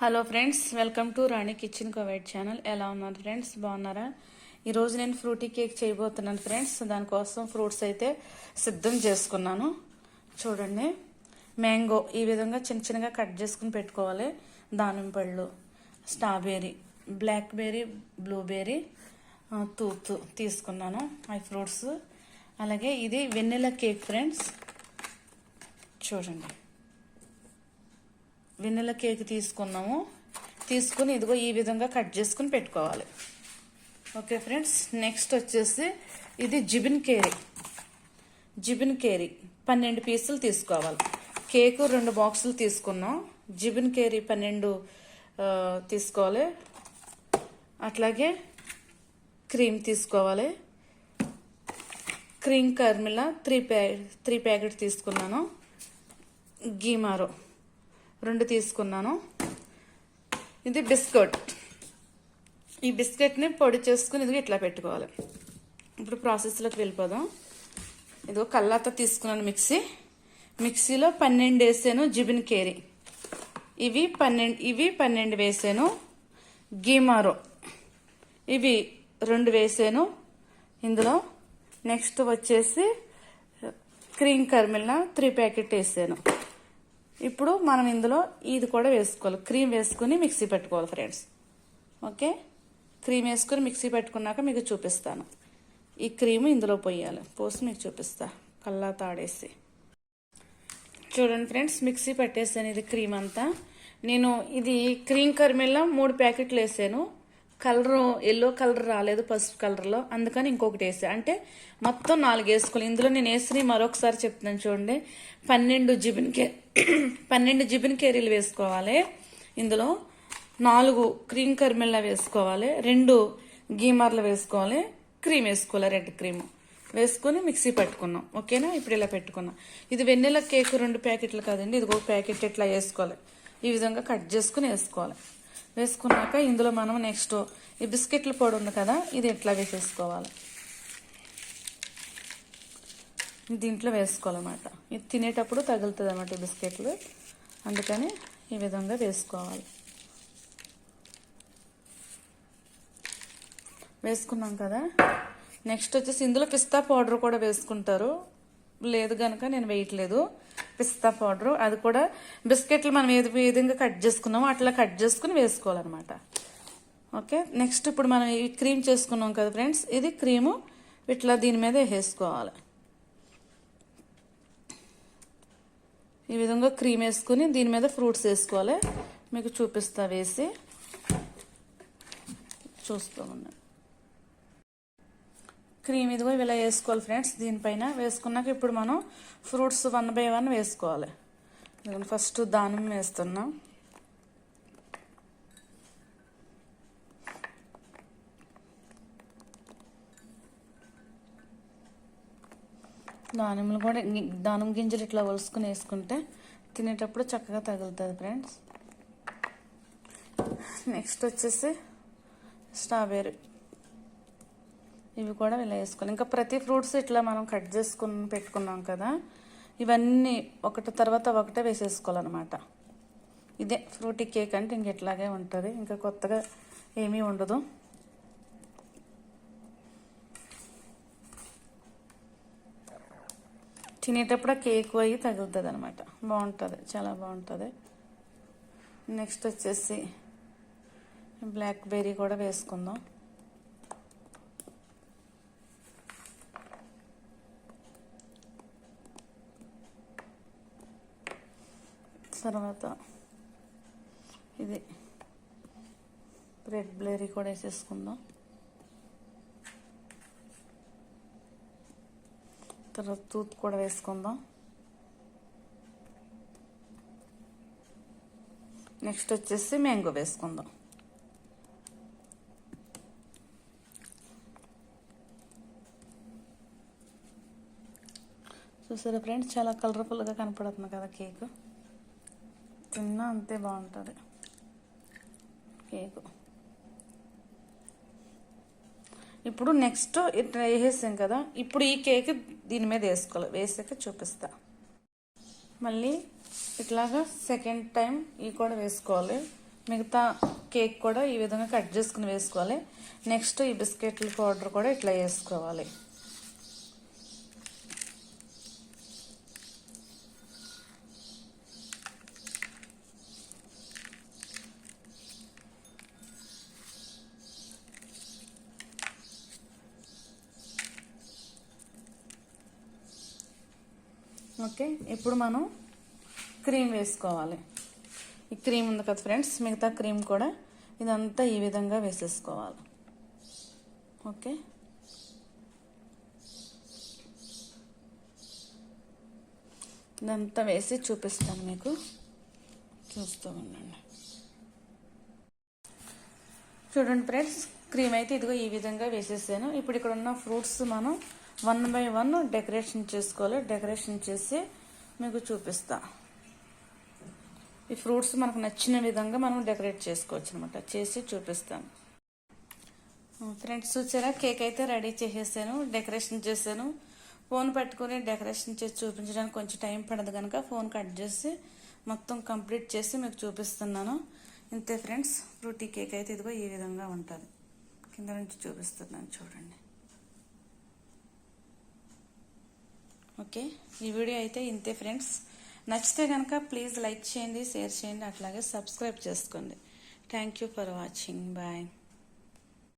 Hello friends welcome to Rani kitchen Kuwait channel ఎలా ఉన్నారు friends బాగున్నారా? ఈరోజు నేను ఫ్రూటీ కేక్ చేయబోతున్నాను ఫ్రెండ్స్ దానికోసం ఫ్రూట్స్ అయితే సిద్ధం చేసుకున్నాను. చూడండి. మ్యాంగో ఈ విధంగా చిన్న చిన్నగా కట్ చేసుకుని పెట్టుకోవాలి. దానిమ్మ పళ్ళు స్ట్రాబెర్రీ బ్లాక్బెర్రీ బ్లూబెర్రీ ఆ, తూతు తీసుకున్నాను ఐ ఫ్రూట్స్. అలాగే ఇది వెన్నెల కేక్ ఫ్రెండ్స్ చూడండి. వెన్నెల కేక్ తీసుకున్నాము. తీసుకుని ఇదిగో ఈ విధంగా కట్ చేసుకుని పెట్టుకోవాలి. ఓకే ఫ్రెండ్స్ నెక్స్ట్ వచ్చేసి ఇది జిబిన్ కేరీ. జిబిన్ కేరీ పన్నెండు పీసులు తీసుకోవాలి. కేకు రెండు బాక్సులు తీసుకున్నాం. జిబిన్ కేరీ పన్నెండు తీసుకోవాలి. అట్లాగే క్రీమ్ తీసుకోవాలి. క్రీమ్ కర్మిలా త్రీ ప్యా త్రీ ప్యాకెట్ తీసుకున్నాను. గీమారో. రెండు తీసుకున్నాను. ఇది బిస్కెట్. ఈ బిస్కెట్ని పొడి చేసుకుని ఇది ఇట్లా పెట్టుకోవాలి. ఇప్పుడు ప్రాసెస్లోకి వెళ్ళిపోదాం. ఇదిగో కల్లాత తీసుకున్నాను మిక్సీ. మిక్సీలో పన్నెండు వేసాను జిబిన్ కేరీ. ఇవి పన్నెండు ఇవి పన్నెండు వేసాను గీమారో ఇవి రెండు వేసాను. ఇందులో నెక్స్ట్ వచ్చేసి క్రీమ్ కర్మిల్న త్రీ ప్యాకెట్ వేసాను. ఇప్పుడు మనం ఇందులో ఇది కూడా వేసుకోవాలి. క్రీమ్ వేసుకుని మిక్సీ పెట్టుకోవాలి ఫ్రెండ్స్. ఓకే? క్రీమ్ వేసుకుని మిక్సీ పెట్టుకున్నాక మీకు చూపిస్తాను. ఈ క్రీమ్ ఇందులో పోయాలి. పోసి మీకు చూపిస్తా. కల్లా తాడేసి. చూడండి ఫ్రెండ్స్ మిక్సీ పెట్టేసాను ఇది క్రీమ్ అంతా. నేను ఇది క్రీమ్ కర్మెల్లో మూడు ప్యాకెట్లు వేసాను. కలర్ ఎల్లో కలర్ రాలేదు పసుపు కలర్లో. అందుకని ఇంకొకటి వేసా. అంటే మొత్తం నాలుగు వేసుకోవాలి. ఇందులో నేను వేసిన మరొకసారి చెప్తున్నాను చూడండి. పన్నెండు జిబిన్ కే పన్నెండు జిబిన్ కేరీలు వేసుకోవాలి. ఇందులో నాలుగు క్రీమ్ కర్మెల్లా వేసుకోవాలి. రెండు గీమర్లు వేసుకోవాలి. క్రీమ్ వేసుకోవాలి రెడ్ క్రీమ్. వేసుకొని మిక్సీ పెట్టుకున్నాం. ఓకేనా? ఇప్పుడు ఇలా పెట్టుకున్నాం. ఇది వెన్నెల కేక్ రెండు ప్యాకెట్లు కాదండి. ఇది ఒక ప్యాకెట్ ఇట్లా వేసుకోవాలి? ఈ విధంగా కట్ చేసుకుని వేసుకోవాలి. వేసుకున్నాక ఇందులో మనం నెక్స్ట్ ఈ బిస్కెట్ల పొడి ఉంది కదా ఇది ఇట్లా వేసేసుకోవాలి దీంట్లో వేసుకోవాలన్నమాట. ఇది తినేటప్పుడు తగులుతుంది అన్నమాట ఈ బిస్కెట్లు. అందుకని ఈ విధంగా వేసుకోవాలి. వేసుకున్నాం కదా. నెక్స్ట్ వచ్చేసి ఇందులో పిస్తా పౌడర్ కూడా వేసుకుంటారు. లేదు కనుక నేను వేయట్లేదు. పిస్తా పౌడర్. అది కూడా బిస్కెట్లు మనం ఏది ఏ విధంగా కట్ చేసుకున్నామో అట్లా కట్ చేసుకుని వేసుకోవాలన్నమాట. ఓకే? నెక్స్ట్ ఇప్పుడు మనం ఈ క్రీమ్ చేసుకున్నాం కదా ఫ్రెండ్స్. ఇది క్రీము. ఇట్లా దీని మీద వేసుకోవాలి ఈ విధంగా క్రీమ్ వేసుకుని దీని మీద ఫ్రూట్స్ వేసుకోవాలి. మీకు చూపిస్తా వేసి. చూస్తూ ఉన్నాను క్రీమ్ ఇదిగో ఇలా వేసుకోవాలి ఫ్రెండ్స్. దీనిపైన వేసుకున్నాక ఇప్పుడు మనం ఫ్రూట్స్ వన్ బై వన్ వేసుకోవాలి. ఇదిగోండి ఫస్ట్ దానిమ్మ వేస్తున్నాం. దానిమ్మలు కూడా దానిమ్మ గింజలు ఇట్లా వలుసుకుని వేసుకుంటే తినేటప్పుడు చక్కగా తగులుతుంది ఫ్రెండ్స్. నెక్స్ట్ వచ్చేసి స్ట్రాబెర్రీ. ఇవి కూడా ఇలా వేసుకోవాలి ఇంకా ప్రతి ఫ్రూట్స్ ఇట్లా మనం కట్ చేసుకుని పెట్టుకున్నాం కదా ఇవన్నీ ఒకటి తర్వాత ఒకటే వేసేసుకోవాలన్నమాట. ఇదే ఫ్రూటీ కేక్ అంటే ఇంక ఇట్లాగే ఉంటుంది. ఇంకా కొత్తగా ఏమీ ఉండదు. తినేటప్పుడు కేక్ అయ్యి తగులుతుంది అనమాట బాగుంటుంది చాలా బాగుంటుంది. నెక్స్ట్ వచ్చేసి బ్లాక్ బెర్రీ కూడా వేసుకుందాం. తర్వాత ఇది రెడ్ బ్లేరీ కూడా వేసేసుకుందాం. తర్వాత తూత్ కూడా వేసుకుందాం. నెక్స్ట్ వచ్చేసి మ్యాంగో వేసుకుందాం. చూసారా ఫ్రెండ్స్ చాలా కలర్ఫుల్గా కనపడుతుంది కదా కేక్. తిన్నా అంతే బాగుంటుంది. కేకు. ఇప్పుడు నెక్స్ట్ ఇట్లా వేసేసాం కదా ఇప్పుడు ఈ కేక్ దీని మీద వేసుకోవాలి. వేసాక చూపిస్తా. మళ్ళీ ఇట్లాగా సెకండ్ టైం ఇవి కూడా వేసుకోవాలి. మిగతా కేక్ కూడా ఈ విధంగా కట్ చేసుకుని వేసుకోవాలి. నెక్స్ట్ ఈ బిస్కెట్ల పౌడర్ కూడా ఇట్లా వేసుకోవాలి. ఓకే ఇప్పుడు మనం క్రీమ్ వేసుకోవాలి. ఈ క్రీమ్ ఉంది కదా ఫ్రెండ్స్ మిగతా క్రీమ్ కూడా ఇదంతా ఈ విధంగా వేసేసుకోవాలి. ఓకే. ఇదంతా వేసి చూపిస్తాను మీకు. చూస్తూ ఉండండి. చూడండి ఫ్రెండ్స్ క్రీమ్ అయితే ఇదిగో ఈ విధంగా వేసేసాను. ఇప్పుడు ఇక్కడ ఉన్న ఫ్రూట్స్ మనం వన్ బై వన్ డెకరేషన్ చేసుకోవాలి. డెకరేషన్ చేసి మీకు చూపిస్తా. ఈ ఫ్రూట్స్ మనకు నచ్చిన విధంగా మనం డెకరేట్ చేసుకోవచ్చు అనమాట చేసి చూపిస్తాను. ఫ్రెండ్స్ చూసారా? కేక్ అయితే రెడీ చేసేసాను. డెకరేషన్ చేశాను. ఫోన్ పెట్టుకుని డెకరేషన్ చేసి చూపించడానికి కొంచెం టైం పడదు కనుక ఫోన్ కట్ చేసి మొత్తం కంప్లీట్ చేసి మీకు చూపిస్తున్నాను. ఇంతే ఫ్రెండ్స్ ఫ్రూటీ కేక్ అయితే ఇదిగో ఈ విధంగా ఉంటుంది. కింద నుంచి చూపిస్తున్నాను చూడండి. ఓకే? ఈ వీడియో అయితే ఇంతే ఫ్రెండ్స్. నచ్చితే కనుక ప్లీజ్ లైక్ చేయండి షేర్ చేయండి అట్లాగే సబ్స్క్రైబ్ చేసుకోండి. Thank you for watching. Bye.